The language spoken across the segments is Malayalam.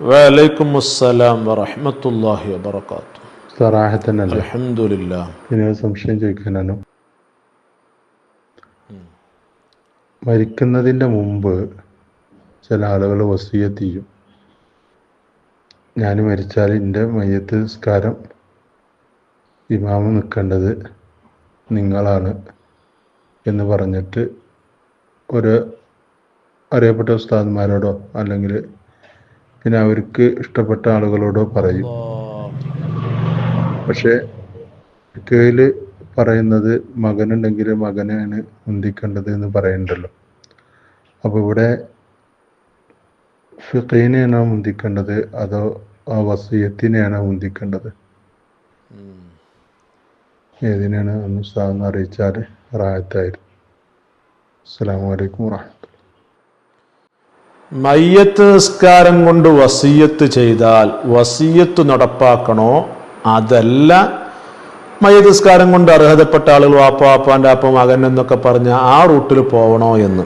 വലൈക്കും അസ്സലാം പിന്നെ സംശയം ചോദിക്കാനാണ്. മരിക്കുന്നതിന്റെ മുമ്പ് ചില ആളുകൾ വസീയത്ത് ചെയ്യും. ഞാൻ മരിച്ചാൽ എന്റെ മയ്യത്ത് നിസ്കാരം ഇമാമ് നിൽക്കേണ്ടത് നിങ്ങളാണ് എന്ന് പറഞ്ഞിട്ട് ഒരു അറിയപ്പെട്ട ഉസ്താദ്മാരോടോ അല്ലെങ്കിൽ പിന്നെ അവർക്ക് ഇഷ്ടപ്പെട്ട ആളുകളോടോ പറയും. പക്ഷേ കീഴിൽ പറയുന്നത് മകനുണ്ടെങ്കിൽ മകനെയാണ് മുന്തിക്കേണ്ടത് എന്ന് പറയണ്ടല്ലോ. അപ്പോൾ ഇവിടെ ഫിഖീനെയാണോ മുന്തിക്കേണ്ടത് അതോ ആ വസീയത്തിനെയാണോ മുന്തിക്കേണ്ടത് ഏതിനാണ് അന്ന് സാന്ന് അറിയിച്ചാൽ റായത്തായിരുന്നു അസ്സാം വലൈക്കും വാഹമത്തുള്ള മയ്യത്ത് നിസ്കാരം കൊണ്ട് വസീയത്ത് ചെയ്താൽ വസീയത്ത് നടപ്പാക്കണോ? അതല്ല. മയ്യത്ത് നിസ്കാരം കൊണ്ട് അർഹതപ്പെട്ട ആളുകൾ വാപ്പ വാപ്പാന്റെ അപ്പം മകൻ എന്നൊക്കെ പറഞ്ഞ ആ റൂട്ടിൽ പോകണോ എന്ന്.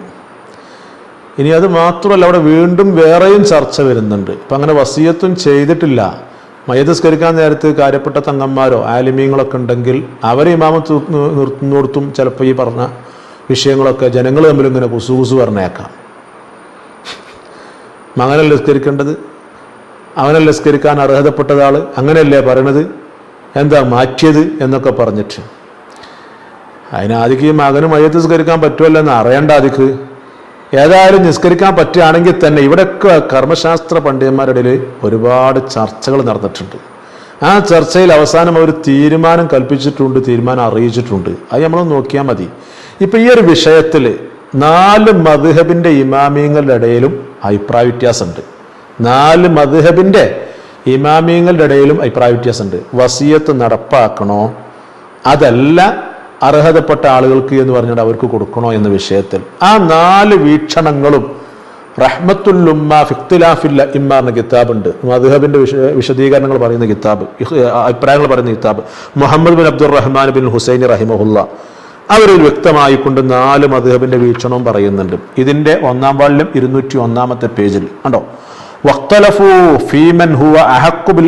ഇനി അത് മാത്രമല്ല അവിടെ വീണ്ടും വേറെയും ചർച്ച വരുന്നുണ്ട്. ഇപ്പം അങ്ങനെ വസീയത്തും ചെയ്തിട്ടില്ല. മയ്യത്ത് നിസ്കരിക്കാൻ നേരത്ത് കാര്യപ്പെട്ട തങ്ങന്മാരോ ആലിമീങ്ങളൊക്കെ ഉണ്ടെങ്കിൽ അവരെ ഇമാമത്ത് നിർത്തുന്നിടത്തും ചിലപ്പോൾ ഈ പറഞ്ഞ വിഷയങ്ങളൊക്കെ ജനങ്ങൾ തമ്മിൽ ഇങ്ങനെ കുസു കുസു പറഞ്ഞേക്കാം. മകനല്ല നിസ്കരിക്കേണ്ടത്? അവനെ നിസ്കരിക്കാൻ അർഹതപ്പെട്ടതാൾ? അങ്ങനെയല്ലേ പറയണത്? എന്താ മാറ്റിയത് എന്നൊക്കെ പറഞ്ഞിട്ട്. അതിനാദിക്ക് ഈ മകന് മയ്യത്ത് നിസ്കരിക്കാൻ പറ്റുമല്ലോ എന്ന് അറിയണ്ട ആദിക്ക് ഏതായാലും നിസ്കരിക്കാൻ പറ്റുകയാണെങ്കിൽ തന്നെ ഇവിടെയൊക്കെ കർമ്മശാസ്ത്ര പണ്ഡിതന്മാരുടെ ഇടയിൽ ഒരുപാട് ചർച്ചകൾ നടന്നിട്ടുണ്ട്. ആ ചർച്ചയിൽ അവസാനം അവർ തീരുമാനം കൽപ്പിച്ചിട്ടുണ്ട് തീരുമാനം അറിയിച്ചിട്ടുണ്ട്. അത് നമ്മൾ നോക്കിയാൽ മതി. ഇപ്പം ഈ ഒരു വിഷയത്തിൽ നാല് മധുഹബിന്റെ ഇമാമിയങ്ങളുടെ ഇടയിലും അഭിപ്രായ വ്യത്യാസമുണ്ട്. നാല് മധുഹബിന്റെ ഇമാമിയങ്ങളുടെ ഇടയിലും അഭിപ്രായ വ്യത്യാസമുണ്ട്. വസീയത്ത് നടപ്പാക്കണോ? അതല്ല അർഹതപ്പെട്ട ആളുകൾക്ക് എന്ന് പറഞ്ഞിട്ട് അവർക്ക് കൊടുക്കണോ എന്ന വിഷയത്തിൽ. ആ നാല് വീക്ഷണങ്ങളും റഹ്മത്തുല്ലുമ്മ ഫിഖ്തിലാഫില്ല ഇമ്മ എന്ന കിതാബുണ്ട്. മധുഹബിന്റെ വിശ വിശദീകരണങ്ങൾ പറയുന്ന കിതാബ് അഭിപ്രായങ്ങൾ പറയുന്ന കിതാബ്. Muhammad bin Abdur Rahman bin Hussein റഹിമഹുല്ല. അവരിൽ വ്യക്തമായിക്കൊണ്ട് നാല് മധുഹബിന്റെ വീക്ഷണവും പറയുന്നുണ്ട്. ഇതിന്റെ ഒന്നാം വാളിലും ഇരുന്നൂറ്റി ഒന്നാമത്തെ പേജിൽ കണ്ടോ? ഹുവ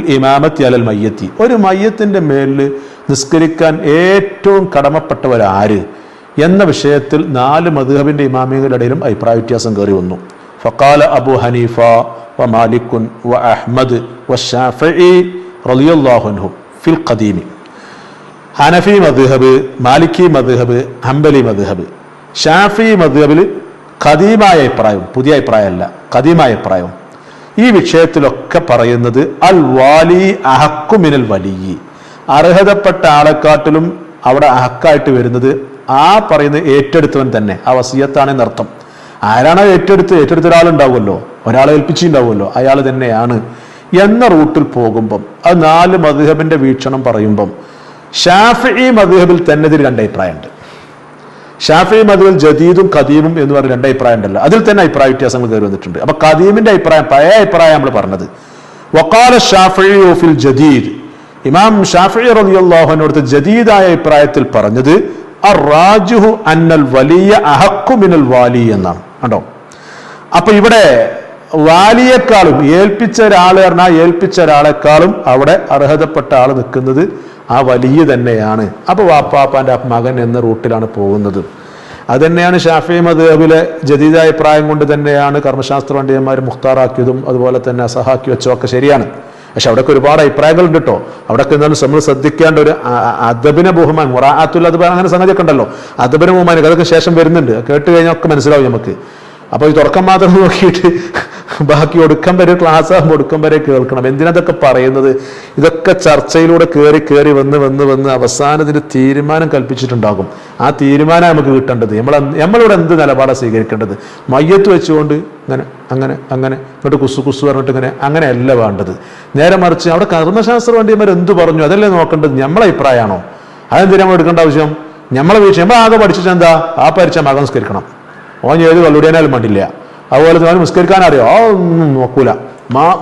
ഇമാമത്തി അലൽ മയ്യത്തി. ഒരു മയ്യത്തിന്റെ മേലിൽ നിസ്കരിക്കാൻ ഏറ്റവും കടമപ്പെട്ടവർ ആര് എന്ന വിഷയത്തിൽ നാല് മധുഹബിന്റെ ഇമാമികളുടെ അഭിപ്രായ വ്യത്യാസം കയറി വന്നു. ഫക്കാല അബു ഹനീഫ വ മാലിക്കുൻ വ അഹ്മദ് വ ഷാഫി റളിയല്ലാഹു ഫിൽ ഖദീമി. ഹനഫി മദ്ഹബ് മാലിക്കി മദ്ഹബ് ഹംബലി മദ്ഹബ്. ഷാഫി മദ്ഹബിൽ കദീമായ അഭിപ്രായം പുതിയ അഭിപ്രായമല്ല കദീമായ അഭിപ്രായം. ഈ വിഷയത്തിലൊക്കെ പറയുന്നത് അൽ വാലി അഹക്കു മിനൽ വലിയി. അർഹതപ്പെട്ട ആളെക്കാട്ടിലും അവിടെ അഹക്കായിട്ട് വരുന്നത് ആ പറയുന്ന ഏറ്റെടുത്തവൻ തന്നെ ആ വസീയത്താണെന്ന് അർത്ഥം. ആരാണോ ഏറ്റെടുത്ത് ഏറ്റെടുത്ത ഒരാളുണ്ടാവുമല്ലോ ഒരാളെ ഏൽപ്പിച്ചിട്ടുണ്ടാവുമല്ലോ അയാൾ തന്നെയാണ്. എന്ന റൂട്ടിൽ പോകുമ്പം അത് നാല് മധുഹബിന്റെ വീക്ഷണം പറയുമ്പം ഷാഫി മധുഹബിൽ തന്നെ ഇതിൽ രണ്ട് അഭിപ്രായമുണ്ട്. ഷാഫി മധുവിൽ ജദീദും ഖദീമും എന്ന് പറഞ്ഞ രണ്ട് അഭിപ്രായം ഉണ്ടല്ലോ അതിൽ തന്നെ അഭിപ്രായ വ്യത്യാസങ്ങൾ കയറി വന്നിട്ടുണ്ട്. അപ്പൊ ഖദീമിന്റെ അഭിപ്രായം പഴയ അഭിപ്രായം നമ്മൾ പറഞ്ഞത്. വക്കാല ഷാഫി ഫിൽ ജദീദ്. ഇമാം ഷാഫി റളിയല്ലാഹുവിനോടുത്ത് ജദീദായ അഭിപ്രായത്തിൽ പറഞ്ഞത് അറാജുഹു അന്നൽ വലിയ അഹക്കു മിനൽ വാലി എന്നാണ്. കണ്ടോ? അപ്പൊ ഇവിടെ വാലിയേക്കാളും ഏൽപ്പിച്ച ഒരാൾ പറഞ്ഞാൽ ഏൽപ്പിച്ച ഒരാളെക്കാളും അവിടെ അർഹതപ്പെട്ട ആൾ നിൽക്കുന്നത് ആ വലിയ തന്നെയാണ്. അപ്പൊ വാപ്പാപ്പാന്റെ മകൻ എന്ന റൂട്ടിലാണ് പോകുന്നത്. അത് തന്നെയാണ് ഷാഫി മദ്ഹബിലെ ജദീദ അഭിപ്രായം കൊണ്ട് തന്നെയാണ് കർമ്മശാസ്ത്ര പണ്ഡിതന്മാർ മുഖ്താറാക്കിയതും അതുപോലെ തന്നെ അസഹാക്കി വെച്ചതൊക്കെ ശരിയാണ്. പക്ഷെ അവിടെയൊക്കെ ഒരുപാട് അഭിപ്രായങ്ങളുണ്ട് കേട്ടോ. അവിടെയൊക്കെ എന്നാലും നമ്മൾ ശ്രദ്ധിക്കേണ്ട ഒരു അദബിന ബഹുമാൻ മുറാത്തുൽ അത് അങ്ങനെ സംഗതിയൊക്കെ ഉണ്ടല്ലോ. അദബിനെ ബഹുമാനം അതൊക്കെ ശേഷം വരുന്നുണ്ട്. കേട്ട് കഴിഞ്ഞാൽ ഒക്കെ മനസ്സിലാവും നമുക്ക്. അപ്പൊ ഈ തുടക്കം മാത്രം നോക്കിയിട്ട് ബാക്കി ഒടുക്കം വരെ ക്ലാസ് ആകുമ്പോൾ ഒടുക്കം വരെ കേൾക്കണം. എന്തിനതൊക്കെ പറയുന്നത്? ഇതൊക്കെ ചർച്ചയിലൂടെ കയറി കയറി വന്ന് വന്ന് വന്ന് അവസാനത്തിന് തീരുമാനം കൽപ്പിച്ചിട്ടുണ്ടാകും. ആ തീരുമാനം നമുക്ക് കിട്ടേണ്ടത്. നമ്മൾ നമ്മളിവിടെ എന്ത് നിലപാടാണ് സ്വീകരിക്കേണ്ടത്? മയ്യത്ത് വെച്ചുകൊണ്ട് ഇങ്ങനെ അങ്ങനെ അങ്ങനെ എന്നിട്ട് കുസു കുസു പറഞ്ഞിട്ട് ഇങ്ങനെ അങ്ങനെയല്ല വേണ്ടത്. നേരെ മറിച്ച് അവിടെ കർമ്മശാസ്ത്ര വണ്ടിമാർ എന്ത് പറഞ്ഞു? അതല്ലേ നോക്കേണ്ടത്? നമ്മളെ അഭിപ്രായമാണോ? അതെന്തിനാ നമ്മൾ എടുക്കേണ്ട ആവശ്യം? നമ്മളെ വീഴ്ച. നമ്മൾ ആകെ പഠിച്ചിട്ട് എന്താ? ആ പരിച്ച മകം സംസ്കരിക്കണം ഓൻ ഏത് കള്ളുടിയാനാലും മണ്ടില്ല. അതുപോലെ തന്നെ നിസ്കരിക്കാൻ അറിയോ? ആ ഒന്നും നോക്കൂല.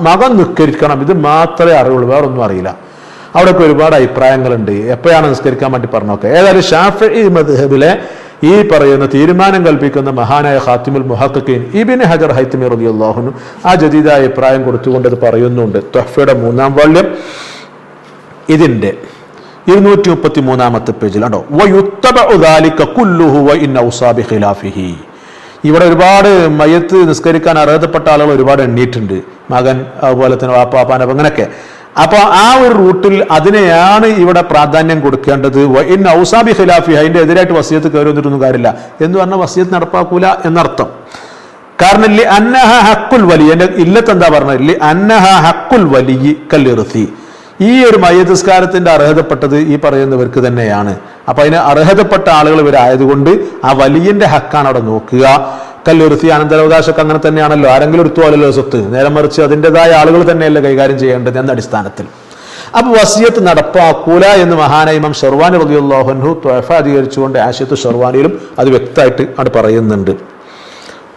മകൻ നിസ്കരിക്കണം. ഇത് മാത്രമേ അറിയുള്ളൂ. വേറൊന്നും അറിയില്ല. അവിടെയൊക്കെ ഒരുപാട് അഭിപ്രായങ്ങളുണ്ട്. എപ്പോഴാണ് നിസ്കരിക്കാൻ വേണ്ടി പറഞ്ഞൊക്കെ ഏതായാലും ഷാഫി മദ്ഹബിലെ ഈ പറയുന്ന തീരുമാനം കൽപ്പിക്കുന്ന മഹാനായ ഖാത്തിമുൽ മുഹക്കീൻ ഇബിൻ ഹജർ ഹൈത്തിമി റബിയുള്ളാഹുനും ആ ജദീദ അഭിപ്രായം കൊടുത്തുകൊണ്ട് അത് പറയുന്നുണ്ട്. തൊഹഫയുടെ മൂന്നാം വാള്യം ഇതിന്റെ ഇരുന്നൂറ്റി മുപ്പത്തി മൂന്നാമത്തെ പേജിൽ. കണ്ടോ? വയുത്തബഉ ദാലിക കുല്ലുഹു വഇൻ ഔസാ ബിഖിലാഫിഹി. ഇവിടെ ഒരുപാട് മയത്ത് നിസ്കരിക്കാൻ അർഹതപ്പെട്ട ആളുകൾ ഒരുപാട് എണ്ണീയിട്ടുണ്ട് മകൻ അതുപോലെ തന്നെ വാപ്പാപ്പാൻ അങ്ങനെയൊക്കെ അപ്പോൾ ആ ഒരു റൂട്ടിൽ അതിനെയാണ് ഇവിടെ പ്രാധാന്യം കൊടുക്കേണ്ടത്. ഇൻ ഔസാബി ഖിലാഫി അതിന്റെ എതിരായിട്ട് വസിയത്ത് കയറി വന്നിട്ടൊന്നും കാര്യമില്ല. എന്ന് പറഞ്ഞാൽ വസിയത്ത് നടപ്പാക്കൂല എന്നർത്ഥം. കാരണം അന്നഹ ഹക്കുൽ വലി എന്റെ ഇല്ലത്ത് എന്താ പറഞ്ഞത്? അന്നഹ ഹക്കുൽ വലി കല്ലിറുത്തി ഈ ഒരു മയ്യസ്കാരത്തിന്റെ അർഹതപ്പെട്ടത് ഈ പറയുന്നവർക്ക് തന്നെയാണ്. അപ്പൊ അതിന് അർഹതപ്പെട്ട ആളുകൾ ഇവരായതുകൊണ്ട് ആ വലിയന്റെ ഹക്കാണ് അവിടെ നോക്കുക. കല്ലുരുത്തി അനന്തരാവകാശമൊക്കെ അങ്ങനെ തന്നെയാണല്ലോ. ആരെങ്കിലും എടുത്തു അല്ലല്ലോ സ്വത്ത്. നേരെ മറിച്ച് അതിന്റെതായ ആളുകൾ തന്നെയല്ലേ കൈകാര്യം ചെയ്യേണ്ടത് എന്ന അടിസ്ഥാനത്തിൽ. അപ്പൊ വസിയത്ത് നടപ്പാക്കൂല എന്ന് മഹാനൈമം ഷെർവാനി റളിയല്ലാഹു ത്വഫ അധികരിച്ചുകൊണ്ട് ആശയത്ത് ഷെർവാനിയിലും അത് വ്യക്തമായിട്ട് അവിടെ പറയുന്നുണ്ട്.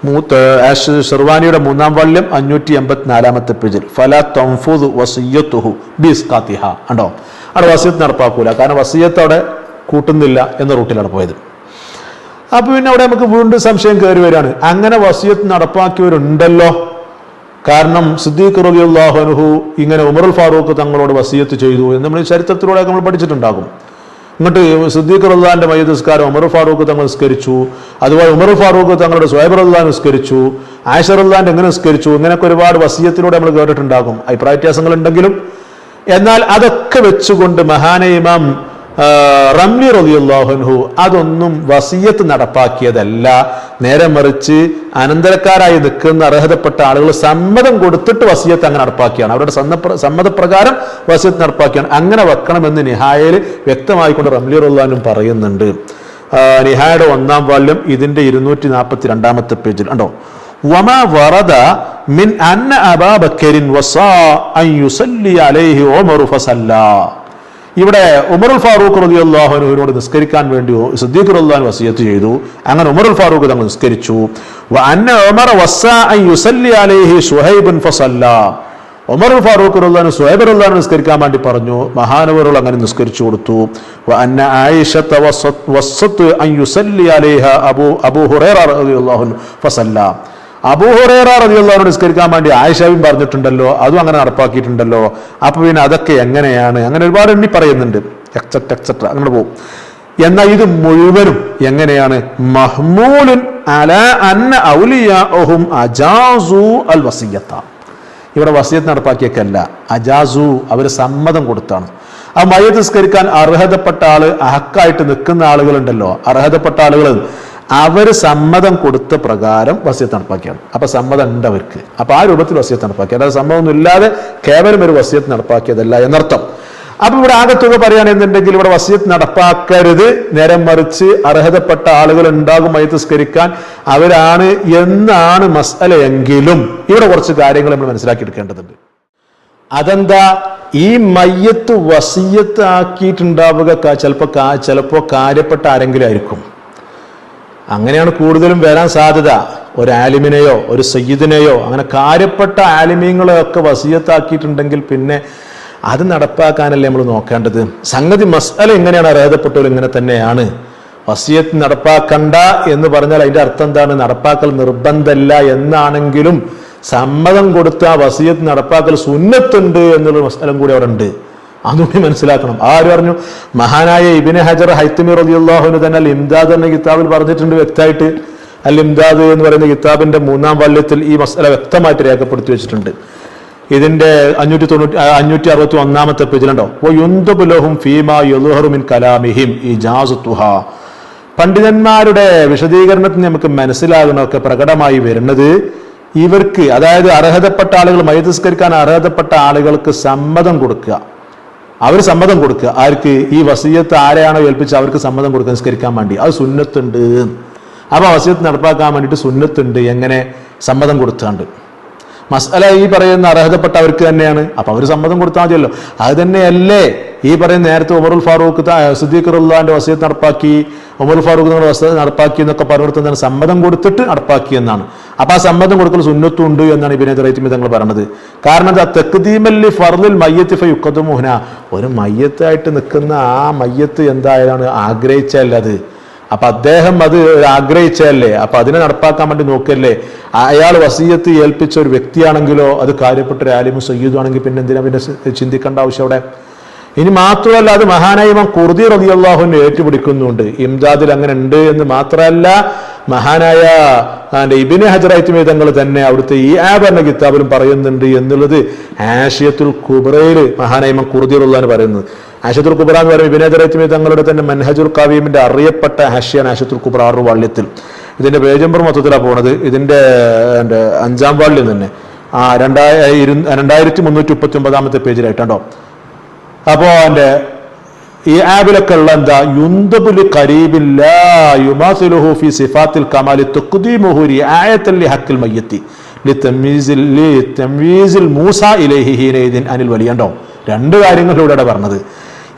മൂത്ത് ആഷ് ഷെർവാനിയുടെ മൂന്നാം വാല്യം അഞ്ഞൂറ്റി എൺപത്തിനാലാമത്തെ പേജിൽ ഫല തംഫുദ് വസിയത്തുഹു ബിസ്കാത്തിഹ ഉണ്ടോ അവിടെ വസിയത്ത് നടപ്പാക്കൂല കാരണം വസിയത്ത് അവിടെ കൂട്ടുന്നില്ല എന്ന റൂട്ടിലാണ് പോയത്. അപ്പോൾ പിന്നെ അവിടെ നമുക്ക് വീണ്ടും സംശയം കയറി വരികയാണ് അങ്ങനെ വസിയത്ത് നടപ്പാക്കിയവരുണ്ടല്ലോ. കാരണം സിദ്ദീഖ് റബി റബിയുല്ലാഹുനുഹു ഇങ്ങനെ ഉമറുൽ ഫാറൂഖ് തങ്ങളോട് വസിയത്ത് ചെയ്തു എന്ന് നമ്മൾ ചരിത്രത്തിലൂടെ നമ്മൾ പഠിച്ചിട്ടുണ്ടാകും. എന്നിട്ട് സിദ്ദീഖ് റഹ്ലാന്റെ മയ്യസ്കാരം ഉമർ ഫാറൂഖ് തങ്ങൾ നിസ്കരിച്ചു. അതുപോലെ ഉമർ ഫാറൂഖ് തങ്ങളുടെ സ്വയബ് റഹ്ലാൻ നിസ്കരിച്ചു. ആയിഷ റഹ്ലാന്റെ എങ്ങനെ നിസ്കരിച്ചു? ഇങ്ങനെയൊക്കെ ഒരുപാട് വസീയത്തിലൂടെ നമ്മൾ കേട്ടിട്ടുണ്ടാകും. അഭിപ്രായ വ്യത്യാസങ്ങൾ ഉണ്ടെങ്കിലും എന്നാൽ അതൊക്കെ വെച്ചുകൊണ്ട് മഹാന ഇമാം റംലി റളിയല്ലാഹുൻഹു അതൊന്നും വസീയത്ത് നടപ്പാക്കിയതല്ല. നേരെ മറിച്ച് അനന്തരക്കാരായി നിൽക്കുന്ന അർഹതപ്പെട്ട ആളുകൾ സമ്മതം കൊടുത്തിട്ട് വസീയത്ത് അങ്ങനെ നടപ്പാക്കിയാണ്. അവരുടെ സമ്മതപ്രകാരം വസീയത്ത് നടപ്പാക്കിയാണ്. അങ്ങനെ വെക്കണമെന്ന് നിഹായയിൽ വ്യക്തമായിക്കൊണ്ട് റംലി റഹ്ലാനും പറയുന്നുണ്ട്. നിഹായുടെ ഒന്നാം വാല്യം ഇതിന്റെ ഇരുന്നൂറ്റി നാൽപ്പത്തി രണ്ടാമത്തെ പേജിൽ ഉണ്ടോ വമ വറദ മിൻ വസാ അൻ യുസല്ലി അലൈഹി ഉമറു ഫസല്ലാ. ഇവിടെ ഉമറുൽ ഫാറൂഖ് റളിയല്ലാഹുവിനോട് നിസ്കരിക്കാൻ വേണ്ടി സിദ്ദീഖ് റഹ്ലാൻ വസിയത്ത് ചെയ്തു. അങ്ങനെ ഉമറുൽ ഫാറൂഖ് തങ്ങൾ നിസ്കരിച്ചു. അന്ന യുസല്ലി അലൈഹി ഉമർ ഫാറൂഖ് റഹ്ലാൻ സുഹൈബ് റഹ്ലാൻ നിസ്കരിക്കാൻ വേണ്ടി പറഞ്ഞു. മഹാനവറുകൾ അങ്ങനെ നിസ്കരിച്ചു കൊടുത്തു. അബു അലൈഹ അബൂ അബൂ ഹുറൈറ അൻഹു ഫസല്ലാ. അബൂ ഹുറൈറ റളിയല്ലാഹു നിസ്കരിക്കാൻ വേണ്ടി ആയിഷാവിൻ പറഞ്ഞിട്ടുണ്ടല്ലോ അതും അങ്ങനെ നടപ്പാക്കിയിട്ടുണ്ടല്ലോ. അപ്പൊ പിന്നെ അതൊക്കെ എങ്ങനെയാണ്? അങ്ങനെ ഒരുപാട് എണ്ണി പറയുന്നുണ്ട്. എക്സെട്ര എക്സെട്ര അങ്ങനെ പോകും എന്നാൽ ഇത് മുഴുവനും എങ്ങനെയാണ്? മഹ്മൂലുൻ അന്ന അൽ വസിയത്ത. ഇവിടെ വസിയത്ത് നടപ്പാക്കിയേക്കല്ല അജാസു അവർ സമ്മതം കൊടുത്താണ്. ആ മയ്യത്ത് നിസ്കരിക്കാൻ അർഹതപ്പെട്ട ആൾ അഹക്കായിട്ട് നിൽക്കുന്ന ആളുകളുണ്ടല്ലോ. അർഹതപ്പെട്ട ആളുകൾ അവർ സമ്മതം കൊടുത്ത പ്രകാരം വസ്യത്ത് നടപ്പാക്കിയാണ്. അപ്പൊ സമ്മതം ഉണ്ട് അവർക്ക്. അപ്പൊ ആ രൂപത്തിൽ വസ്യത്ത് നടപ്പാക്കി. അതായത് സമ്മതമൊന്നും ഇല്ലാതെ കേവലം ഒരു വസ്യത്ത് നടപ്പാക്കിയതല്ല എന്നർത്ഥം. അപ്പൊ ഇവിടെ ആകെ തുക പറയുകയാണെന്നുണ്ടെങ്കിൽ ഇവിടെ വസ്യത്ത് നടപ്പാക്കരുത്. നേരം മറിച്ച് അർഹതപ്പെട്ട ആളുകൾ ഉണ്ടാകും മയത്തിസ്കരിക്കാൻ അവരാണ് എന്നാണ് മസല എങ്കിലും ഇവിടെ കുറച്ച് കാര്യങ്ങൾ നമ്മൾ മനസ്സിലാക്കി എടുക്കേണ്ടതുണ്ട് അതെന്താ? ഈ മയ്യത്ത് വസീയത്ത് ആക്കിയിട്ടുണ്ടാവുക ചിലപ്പോൾ ചിലപ്പോ കാ- ചിലപ്പോ കാര്യപ്പെട്ട ആരെങ്കിലും ആയിരിക്കും. അങ്ങനെയാണ് കൂടുതലും വരാൻ സാധ്യത. ഒരു ആലിമിനെയോ ഒരു സയ്യിദിനെയോ അങ്ങനെ കാര്യപ്പെട്ട ആലിമീങ്ങളെ ഒക്കെ വസീയത്താക്കിയിട്ടുണ്ടെങ്കിൽ പിന്നെ അത് നടപ്പാക്കാനല്ലേ നമ്മൾ നോക്കേണ്ടത്. സംഗതി മസ്അല എങ്ങനെയാണ് അർഹതപ്പെട്ടവർ ഇങ്ങനെ തന്നെയാണ്. വസീയത്ത് നടപ്പാക്കണ്ട എന്ന് പറഞ്ഞാൽ അതിന്റെ അർത്ഥം എന്താണ്? നടപ്പാക്കൽ നിർബന്ധമല്ല എന്നാണെങ്കിലും സമ്മതം കൊടുത്ത ആ വസീയത്ത് നടപ്പാക്കൽ സുന്നത്തുണ്ട് എന്നുള്ള മസ്അലം കൂടി അവിടെ ഉണ്ട്. അതുകൂടി മനസ്സിലാക്കണം. ആര് പറഞ്ഞു? മഹാനായ ഇബിന് ഹജർ ഹൈത്തമി റളിയല്ലാഹുവിന് തന്നെ അൽ ഇംദാദ് എന്ന കിതാബിൽ പറഞ്ഞിട്ടുണ്ട് വ്യക്തമായിട്ട്. അൽ ഇംദാദ് എന്ന് പറയുന്ന കിതാബിന്റെ മൂന്നാം വല്യത്തിൽ ഈ മസല വ്യക്തമായിട്ട് രേഖപ്പെടുത്തി വെച്ചിട്ടുണ്ട്. ഇതിന്റെ അഞ്ഞൂറ്റി തൊണ്ണൂറ്റി അഞ്ഞൂറ്റി അറുപത്തി ഒന്നാമത്തെ പേജിലുണ്ടോ മിൻ കലാമിഹിം ഇജാസുത്തുഹ പണ്ഡിതന്മാരുടെ വിശദീകരണത്തിന് നമുക്ക് മനസ്സിലാകുന്നതൊക്കെ പ്രകടമായി വരുന്നത് ഇവർക്ക് അതായത് അർഹതപ്പെട്ട ആളുകൾ മൈതസ്കരിക്കാൻ അർഹതപ്പെട്ട ആളുകൾക്ക് സമ്മതം കൊടുക്കുക. അവർ സമ്മതം കൊടുക്കുക. ആർക്ക് ഈ വസീയത്ത് ആരെയാണോ ഏൽപ്പിച്ച് അവർക്ക് സമ്മതം കൊടുക്കുക നിസ്കരിക്കാൻ വേണ്ടി. അത് സുന്നത്തുണ്ട്. അപ്പോൾ വസീയത്ത് നടപ്പാക്കാൻ വേണ്ടിയിട്ട് സുന്നത്തുണ്ട്. എങ്ങനെ സമ്മതം കൊടുത്താണ്ട്. മസല ഈ പറയുന്ന അർഹതപ്പെട്ട അവർക്ക് തന്നെയാണ്. അപ്പൊ അവർ സമ്മതം കൊടുത്താൽ മതിയല്ലോ. അത് തന്നെയല്ലേ ഈ പറയുന്ന നേരത്തെ ഉമറുൽ ഫാറൂഖ് സിദ്ദീഖ് റുല്ലാന്റെ വസീയത്ത് നടപ്പാക്കി ഉമറുൽ ഫാറൂഖ് വസീയത്ത് നടപ്പാക്കി എന്നൊക്കെ പറഞ്ഞിടത്ത് സമ്മതം കൊടുത്തിട്ട് നടപ്പാക്കി എന്നാണ്. അപ്പൊ ആ സമ്മതം കൊടുക്കൽ സുന്നത്തും ഉണ്ട് എന്നാണ് ഇബിനെ റൈറ്റിമി തങ്ങൾ പറഞ്ഞത്. കാരണം എന്താ? തെക്കുദീമല്ലി ഫർലിൽ മയ്യത്ത് ഫ യുക്കത്തുമുഹന ഒരു മയ്യത്തായിട്ട് നിൽക്കുന്ന ആ മയ്യത്ത് എന്തായാലാണ് ആഗ്രഹിച്ചല്ല അത് അപ്പൊ അദ്ദേഹം അത് ആഗ്രഹിച്ചല്ലേ അപ്പൊ അതിനെ നടപ്പാക്കാൻ വേണ്ടി നോക്കല്ലേ അയാൾ വസീയത്ത് ഏൽപ്പിച്ച ഒരു വ്യക്തിയാണെങ്കിലോ അത് കാര്യപ്പെട്ട ഒരു ആലിമു സയ്യിദും ആണെങ്കിൽ പിന്നെ എന്തിനാ പിന്നെ ചിന്തിക്കേണ്ട ആവശ്യം അവിടെ? ഇനി മാത്രമല്ല അത് മഹാനായ ഇമാം കുർദി റളിയല്ലാഹുവിനെ ഏറ്റുപിടിക്കുന്നുണ്ട്. ഇംദാദിൽ അങ്ങനെ ഉണ്ട് എന്ന് മാത്രമല്ല മഹാനായ ആന്റെ ഇബിന് ഹജറൈത്ത് വേദങ്ങൾ തന്നെ അവിടുത്തെ ഈ ആഭരണ കിതാബിലും പറയുന്നുണ്ട് എന്നുള്ളത് ആശയത്തുൽ കുബ്രയിൽ മഹാനായ ഇമാം കുർദി റളിയല്ലാഹു പറയുന്നത്. ആഷത്തുൽ കുബ്ര എന്ന് പറയുമ്പോൾ ഇബിനെ ഹജറൈത്ത് തങ്ങളുടെ തന്നെ മൻഹജുൽ കവീമിന്റെ അറിയപ്പെട്ട ഹാഷിയാണ് ആഷത്തുൽ കുബ്ര ആറ് വള്ളിയത്തിൽ ഇതിന്റെ പേജമ്പർ മൊത്തത്തിലാണ് പോണത്. ഇതിന്റെ എന്റെ അഞ്ചാം വാള്യം തന്നെ. ആ രണ്ടായിരം രണ്ടായിരത്തി മുന്നൂറ്റി മുപ്പത്തി ഒമ്പതാമത്തെ പേജിലായിട്ടുണ്ടോ അപ്പോ അവന്റെ ഈ ആബിലൊക്കെ ഉള്ള എന്താ? യുന്തബുലി കരീബില്ല യുമാസുലുഹു ഫി സിഫാത്തിൽ കമാലി തുഖ്ദീമുഹു ആയത്തല്ലി ഹക്കിൽ മയ്യത്തി. ലി തമീസിൽ മൂസ ഇലൈഹി ഹീനൈദിൻ അനിൽ വലിയണ്ടോ രണ്ട് കാര്യങ്ങളിലൂടെ പറഞ്ഞത്.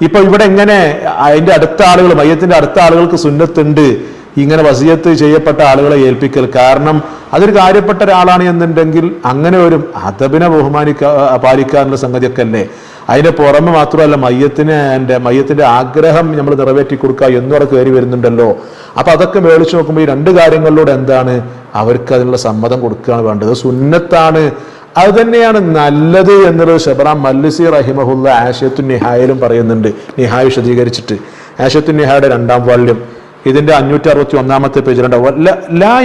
ഇപ്പൊ ഇവിടെ എങ്ങനെ അതിന്റെ അടുത്ത ആളുകൾ മയ്യത്തിന്റെ അടുത്ത ആളുകൾക്ക് സുന്നത്തുണ്ട് ഇങ്ങനെ വസിയത്ത് ചെയ്യപ്പെട്ട ആളുകളെ ഏൽപ്പിക്കൽ. കാരണം അതൊരു കാര്യപ്പെട്ട ഒരാളാണ് എന്നുണ്ടെങ്കിൽ അങ്ങനെ ഒരു അതബിനെ ബഹുമാനിക്ക പാലിക്കാനുള്ള സംഗതിയൊക്കെ അല്ലേ അതിന്റെ പുറമെ മാത്രമല്ല മയ്യത്തിന് എന്റെ മയ്യത്തിന്റെ ആഗ്രഹം നമ്മൾ നിറവേറ്റി കൊടുക്കുക എന്നവിടെ കയറി വരുന്നുണ്ടല്ലോ. അപ്പൊ അതൊക്കെ മേളിച്ചു നോക്കുമ്പോൾ ഈ രണ്ട് കാര്യങ്ങളിലൂടെ എന്താണ്? അവർക്ക് അതിനുള്ള സമ്മതം കൊടുക്കുകയാണ് വേണ്ടത്. സുന്നത്താണ്. അത് തന്നെയാണ് നല്ലത് എന്നുള്ളത് ഷബറാം മല്ലിസി റഹിമഹുല്ല ആഷത്തു നിഹായിലും പറയുന്നുണ്ട്. നിഹായ് വിശദീകരിച്ചിട്ട്. ആഷത്തു നിഹായുടെ രണ്ടാം വാള്യം ഇതിന്റെ അഞ്ഞൂറ്റി അറുപത്തി ഒന്നാമത്തെ പേജിലുണ്ടാവും ലാ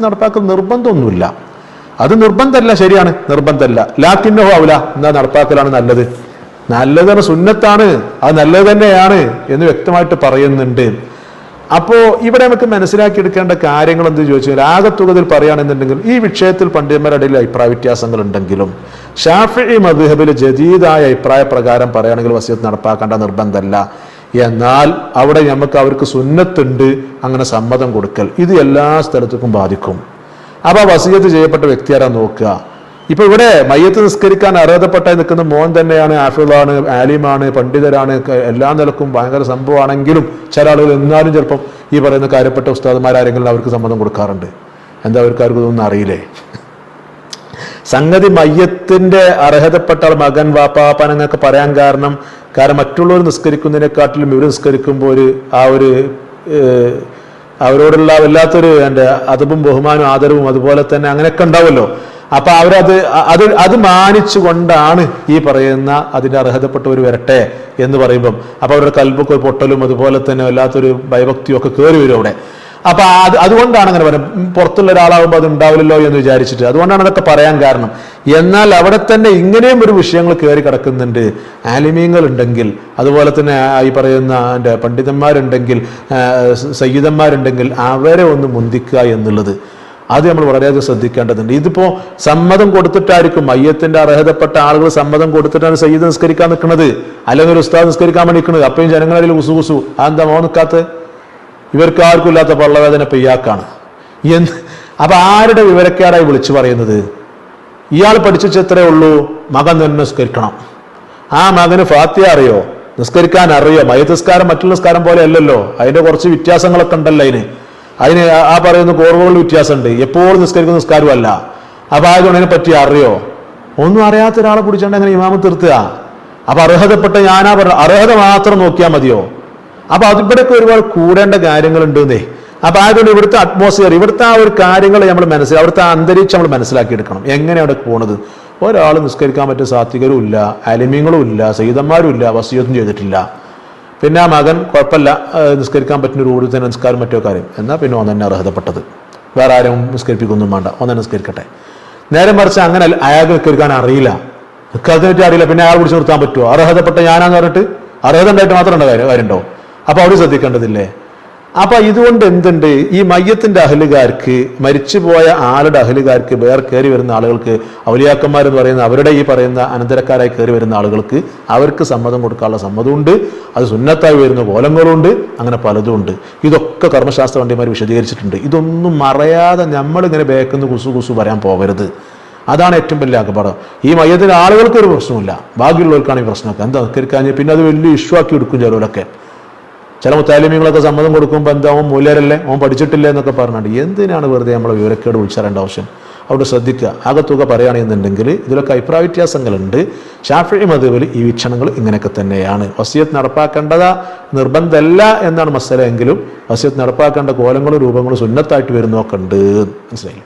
നടപ്പാക്കൽ നിർബന്ധമൊന്നുമില്ല. അത് നിർബന്ധമല്ല ശരിയാണ്. നിർബന്ധമല്ല. ലാക്കിന്നോ ആവില്ല എന്നാ നടപ്പാക്കലാണ് നല്ലത്? നല്ലതാണ് സുന്നത്താണ്. അത് നല്ലത് തന്നെയാണ് എന്ന് വ്യക്തമായിട്ട് പറയുന്നുണ്ട്. അപ്പോ ഇവിടെ നമുക്ക് മനസ്സിലാക്കിയെടുക്കേണ്ട കാര്യങ്ങൾ എന്ത് ചോദിച്ചാൽ ആകത്തുകതിൽ പറയുകയാണെന്നുണ്ടെങ്കിൽ ഈ വിഷയത്തിൽ പണ്ഡിതന്മാരുടെ അഭിപ്രായ വ്യത്യാസങ്ങൾ ഉണ്ടെങ്കിലും ഷാഫി മധുഹബിൽ ജദീദായ അഭിപ്രായ പ്രകാരം പറയുകയാണെങ്കിൽ വസിയത്ത് നടപ്പാക്കേണ്ട നിർബന്ധമല്ല. എന്നാൽ അവിടെ നമുക്ക് അവർക്ക് സുന്നത്തുണ്ട് അങ്ങനെ സമ്മതം കൊടുക്കൽ. ഇത് എല്ലാ സ്ഥലത്തേക്കും ബാധിക്കും. അപ്പോൾ വസീയത്ത് ചെയ്യപ്പെട്ട വ്യക്തിയാരാ നോക്കുക? ഇപ്പൊ ഇവിടെ മയ്യത്ത് നിസ്കരിക്കാൻ അർഹതപ്പെട്ടായി നിൽക്കുന്ന മോൻ തന്നെയാണ് ആഫിളാണ് ആലിമാണ് പണ്ഡിതരാണ് എല്ലാ നിലക്കും ഭയങ്കര സംഭവമാണെങ്കിലും ചില ആളുകൾ എന്നാലും ചിലപ്പം ഈ പറയുന്ന കാര്യപ്പെട്ട ഉസ്താദന്മാരാരെങ്കിലും അവർക്ക് സമ്മതം കൊടുക്കാറുണ്ട്. എന്താ അവർക്ക് അവർക്ക് ഇതൊന്നും അറിയില്ലേ? സംഗതി മയ്യത്തിന്റെ അർഹതപ്പെട്ട മകൻ വാപ്പാപ്പൻ എന്നൊക്കെ പറയാൻ കാരണം കാരണം മറ്റുള്ളവർ നിസ്കരിക്കുന്നതിനെക്കാട്ടിലും ഇവർ നിസ്കരിക്കുമ്പോൾ ഒരു ആ ഒരു അവരോടുള്ള വല്ലാത്തൊരു എന്റെ അതവും ബഹുമാനവും ആദരവും അതുപോലെ തന്നെ അങ്ങനെയൊക്കെ ഉണ്ടാവുമല്ലോ. അപ്പൊ അവരത് അത് അത് മാനിച്ചുകൊണ്ടാണ് ഈ പറയുന്ന അതിന്റെ അർഹതപ്പെട്ടവർ വരട്ടെ എന്ന് പറയുമ്പം. അപ്പൊ അവരുടെ കൽബൊക്കെ പൊട്ടലും അതുപോലെ തന്നെ വല്ലാത്തൊരു ഭയഭക്തിയും ഒക്കെ കയറി വരും അവിടെ. അപ്പൊ അത് അതുകൊണ്ടാണ് അങ്ങനെ പറയുന്നത്. പുറത്തുള്ള ഒരാളാകുമ്പോൾ അത് ഉണ്ടാവില്ലല്ലോ എന്ന് വിചാരിച്ചിട്ട്. അതുകൊണ്ടാണ് അതൊക്കെ പറയാൻ കാരണം. എന്നാൽ അവിടെ തന്നെ ഇങ്ങനെയും ഒരു വിഷയങ്ങൾ കയറി കിടക്കുന്നുണ്ട്. ആലിമീങ്ങൾ ഉണ്ടെങ്കിൽ അതുപോലെ തന്നെ ഈ പറയുന്ന എന്റെ പണ്ഡിതന്മാരുണ്ടെങ്കിൽ സയ്യിദന്മാരുണ്ടെങ്കിൽ അവരെ ഒന്ന് മുന്തിക്കുക എന്നുള്ളത്. അത് നമ്മൾ വളരെയധികം ശ്രദ്ധിക്കേണ്ടതുണ്ട്. ഇതിപ്പോ സമ്മതം കൊടുത്തിട്ടായിരിക്കും മയ്യത്തിന്റെ അർഹതപ്പെട്ട ആളുകൾ സമ്മതം കൊടുത്തിട്ടാണ് സയ്യിദ് നിസ്കരിക്കാൻ നിൽക്കുന്നത്. അല്ലെങ്കിൽ ഒരു ഉസ്താദ് നിസ്കരിക്കാൻ വേണ്ടി നിൽക്കുന്നത് അപ്പോഴും ജനങ്ങളിൽ ഉസു ഉസു. അതെന്താ മോ നിൽക്കാത്ത ഇവർക്ക് ആർക്കും ഇല്ലാത്ത പള്ളവേദന പെയ്യാക്കാണ് എന്ന് അപ്പൊ ആരുടെ വിവരക്കേടായി വിളിച്ചു പറയുന്നത്? ഇയാൾ പഠിച്ചിച്ചത്രേ ഉള്ളൂ മകൻ തന്നെ നിസ്കരിക്കണം. ആ മകന് ഫാത്തിയ അറിയോ? നിസ്കരിക്കാൻ അറിയോ? മയത്തിസ്കാരം മറ്റുള്ള നിസ്കാരം പോലെ അല്ലല്ലോ. അതിന്റെ കുറച്ച് വ്യത്യാസങ്ങളൊക്കെ ഉണ്ടല്ലോ അതിന്. അതിന് ആ- പറയുന്ന കോർവുകളിൽ വ്യത്യാസമുണ്ട്. എപ്പോഴും നിസ്കരിക്കുന്ന നിസ്കാരമല്ല അപ്പൊ ആയതുകൊണ്ട് അതിനെ പറ്റി അറിയോ? ഒന്നും അറിയാത്ത ഒരാളെ പിടിച്ചോണ്ട് അങ്ങനെ ഇമാമ തീർത്തുക? അപ്പൊ അർഹതപ്പെട്ട ഞാനാ പറഞ്ഞ അർഹത മാത്രം നോക്കിയാൽ മതിയോ? അപ്പൊ അതിവിടെയൊക്കെ ഒരുപാട് കൂടേണ്ട കാര്യങ്ങളുണ്ടെന്നേ. അപ്പൊ ആയതുകൊണ്ട് ഇവിടുത്തെ അറ്റ്മോസ്ഫിയർ ഇവിടുത്തെ ആ ഒരു കാര്യങ്ങൾ നമ്മൾ മനസ്സിലാക്കി അവിടുത്തെ അന്തരീക്ഷം നമ്മൾ മനസ്സിലാക്കിയെടുക്കണം. എങ്ങനെ അവിടെ പോണത്? ഒരാൾ നിസ്കരിക്കാൻ പറ്റിയ സാത്വികരും ഇല്ല അലിമ്യങ്ങളും ഇല്ല സഹിതന്മാരും ഇല്ല വസിയൊന്നും ചെയ്തിട്ടില്ല. പിന്നെ ആ മകൻ കുഴപ്പമില്ല നിസ്കരിക്കാൻ പറ്റുന്ന ഒരു കൂടുതൽ നിസ്കാരം മറ്റോ കാര്യം. എന്നാൽ പിന്നെ ഓൻ തന്നെ അർഹതപ്പെട്ടത്. വേറെ ആരും നിസ്കരിപ്പിക്കൊന്നും വേണ്ട ഓൻ തന്നെ നിസ്കരിക്കട്ടെ. നേരെ മറിച്ച് അങ്ങനെ അയാൾക്ക് നിസ്കരിക്കാൻ അറിയില്ല. നിസ്കാരത്തെ പറ്റി അറിയില്ല പിന്നെ അയാൾ പിടിച്ച് നിർത്താൻ പറ്റുമോ? അർഹതപ്പെട്ട ഞാനാന്ന് പറഞ്ഞിട്ട് അർഹത ഉണ്ടായിട്ട് മാത്രം ഉണ്ടോ കാര്യം കാര്യമുണ്ടോ? അപ്പോൾ അവിടെ ശ്രദ്ധിക്കേണ്ടതില്ലേ? അപ്പൊ ഇതുകൊണ്ട് എന്തുണ്ട്? ഈ മയ്യത്തിന്റെ അഹലുകാർക്ക് മരിച്ചുപോയ ആളുടെ അഹലുകാർക്ക് വേറെ കയറി വരുന്ന ആളുകൾക്ക് ഔലിയാക്കന്മാരെന്ന് പറയുന്ന അവരുടെ ഈ പറയുന്ന അനന്തരക്കാരായി കയറി വരുന്ന ആളുകൾക്ക് അവർക്ക് സമ്മതം കൊടുക്കാനുള്ള സമ്മതമുണ്ട്. അത് സുന്നത്തായി വരുന്ന കോലങ്ങളുണ്ട്. അങ്ങനെ പലതും ഉണ്ട് ഇതൊക്കെ കർമ്മശാസ്ത്ര വണ്ടിമാർ വിശദീകരിച്ചിട്ടുണ്ട്. ഇതൊന്നും മറയാതെ നമ്മളിങ്ങനെ ബേക്കുന്ന കുസു കുസു പറയാൻ പോകരുത് അതാണ് ഏറ്റവും വലിയ അകപാടം ഈ മയത്തിന് ആളുകൾക്ക് ഒരു പ്രശ്നമില്ല ബാക്കിയുള്ളവർക്കാണ് ഈ പ്രശ്നമൊക്കെ. എന്താ കഴിഞ്ഞാൽ പിന്നെ അത് വലിയ ഇഷ്യൂ ആക്കി എടുക്കും ചിലവരൊക്കെ. ചില മുത്താലിമ്യങ്ങളൊക്കെ സമ്മതം കൊടുക്കുമ്പോൾ എന്താ അവൻ മൂല്യരല്ലേ? അവൻ പഠിച്ചിട്ടില്ല എന്നൊക്കെ പറഞ്ഞിട്ട് എന്തിനാണ് വെറുതെ നമ്മളെ വിവരക്കേട് വിളിച്ചറിയേണ്ട ആവശ്യം? അവിടെ ശ്രദ്ധിക്കുക. ആകെ തുക പറയുകയാണെന്നുണ്ടെങ്കിൽ ഇതിലൊക്കെ അഭിപ്രായ വ്യത്യാസങ്ങളുണ്ട്. ഷാഫി മധുവിൽ ഈ വീക്ഷണങ്ങൾ ഇങ്ങനെയൊക്കെ തന്നെയാണ്. വസിയത്ത് നടപ്പാക്കേണ്ടതാ നിർബന്ധമല്ല എന്നാണ് മസല എങ്കിലും വസിയത്ത് നടപ്പാക്കേണ്ട കോലങ്ങളും രൂപങ്ങളും സുന്നത്തായിട്ട് വരുന്നതൊക്കെ ഉണ്ട്. മനസ്സിലായി